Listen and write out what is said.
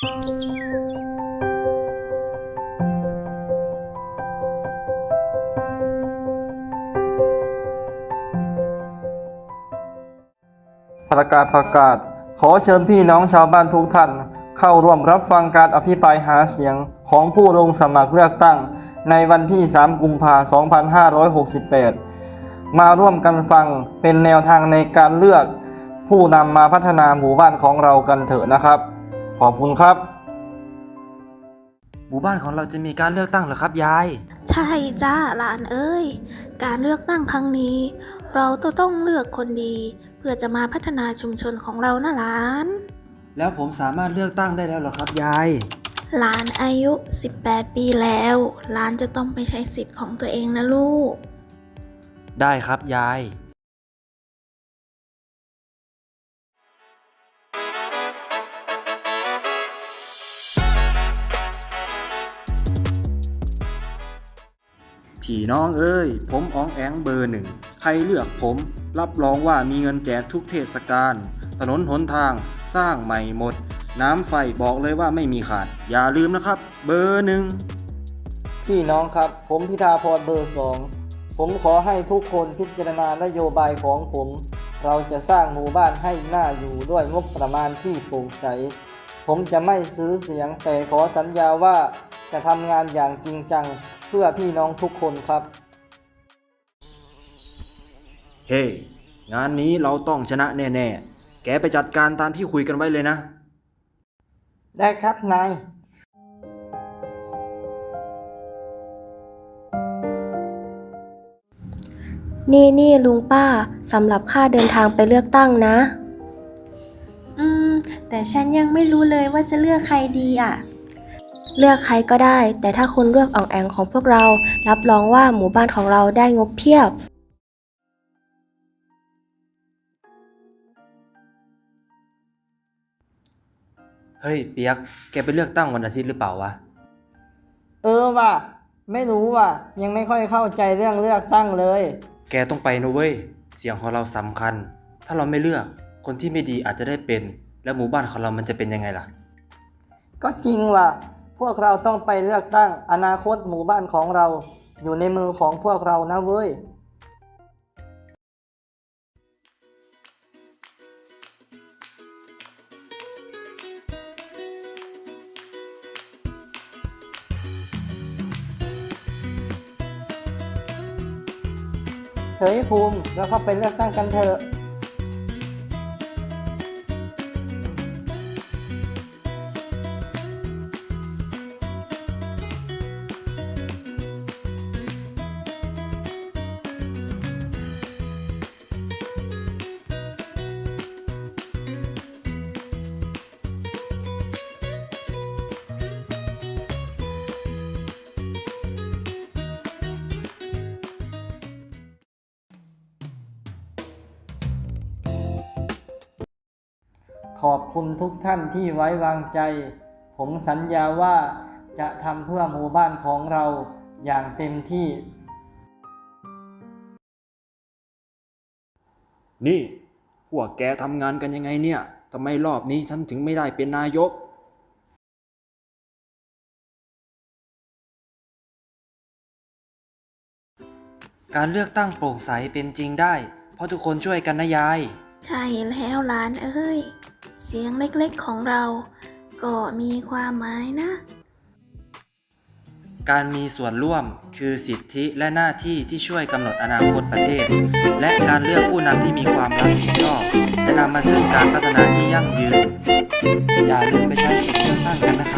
ประกาศประกาศ ขอเชิญพี่น้องชาวบ้านทุกท่าน เข้าร่วมรับฟังการอภิปรายหาเสียงของผู้ลงสมัครเลือกตั้ง ในวันที่ 3 กุมภาพันธ์2568 มาร่วมกันฟังเป็นแนวทางในการเลือก ผู้นำมาพัฒนาหมู่บ้านของเรากันเถอะนะครับ ขอบคุณครับ หมู่บ้านของเราจะมีการเลือกตั้งเหรอครับยาย ใช่จ้าหลานเอ้ย การเลือกตั้งครั้งนี้ เราจะต้องเลือกคนดี เพื่อจะมาพัฒนาชุมชนของเรานะหลาน แล้วผมสามารถเลือกตั้งได้แล้วเหรอครับยาย หลานอายุ 18 ปีแล้ว หลานจะต้องไปใช้สิทธิ์ของตัวเองนะลูก ได้ครับยาย พี่น้องเอ้ย ผมอองแองเบอร์หนึ่ง ใครเลือกผม รับรองว่ามีเงินแจกทุกเทศกาล ถนนหนทางสร้างใหม่หมด น้ำไฟบอกเลยว่าไม่มีขาด อย่าลืมนะครับ เบอร์หนึ่ง พี่น้องครับ ผมพิธาพรเบอร์สอง ผมขอให้ทุกคนพิจารณานโยบายของผม เราจะสร้างหมู่บ้านให้น่าอยู่ด้วยงบประมาณที่โปร่งใส ผมจะไม่ซื้อเสียงแต่ขอสัญญาว่าจะทำงานอย่างจริงจัง เพื่อพี่น้องทุกคนครับ เฮ้งานนี้เราต้องชนะแน่ ๆ แกไปจัดการตามที่คุยกันไว้เลยนะ ได้ครับนายนี่นี่ลุงป้าสำหรับค่าเดินทางไปเลือกตั้งนะ อืม แต่ฉันยังไม่รู้เลยว่าจะเลือกใครดีอะ เลือกใครก็ได้ แต่ถ้าคุณเลือกอ่องแองของพวกเรา รับรองว่าหมู่บ้านของเราได้งบเพียบเฮ้ยเปียก แกไปเลือกตั้งวันอาทิตย์หรือเปล่าวะ เออว่ะ ไม่รู้ว่ะ ยังไม่ค่อยเข้าใจเรื่องเลือกตั้งเลย แกต้องไปนะเว้ย เสียงของเราสำคัญ ถ้าเราไม่เลือก คนที่ไม่ดีอาจจะได้เป็น แล้วหมู่บ้านของเรามันจะเป็นยังไงล่ะ ก็จริงว่ะ พวกเราต้องไปเลือกตั้งอนาคตหมู่บ้านของเรา อยู่ในมือของพวกเรานะเว้ยเฮ้ยภูมิเราเข้าไปเลือกตั้งกันเถอะ ขอบคุณทุกท่านที่ไว้วางใจ ผมสัญญาว่าจะทำเพื่อหมู่บ้านของเราอย่างเต็มที่ นี่พวกแกทำงานกันยังไงเนี่ยทำไมรอบนี้ฉันถึงไม่ได้เป็นนายก การเลือกตั้งโปร่งใสเป็นจริงได้ เพราะทุกคนช่วยกันนะยาย ใช่แล้วหลานเอ้ย เสียงเล็กๆของเรา ก็มีความหมายนะ การมีส่วนร่วมคือสิทธิและหน้าที่ที่ช่วยกำหนดอนาคตประเทศ และการเลือกผู้นำที่มีความรับผิดชอบจะนำมาซึ่งการพัฒนาที่ยั่งยืน อย่าลืมไปใช้สิทธิเลือกตั้งกันนะครับ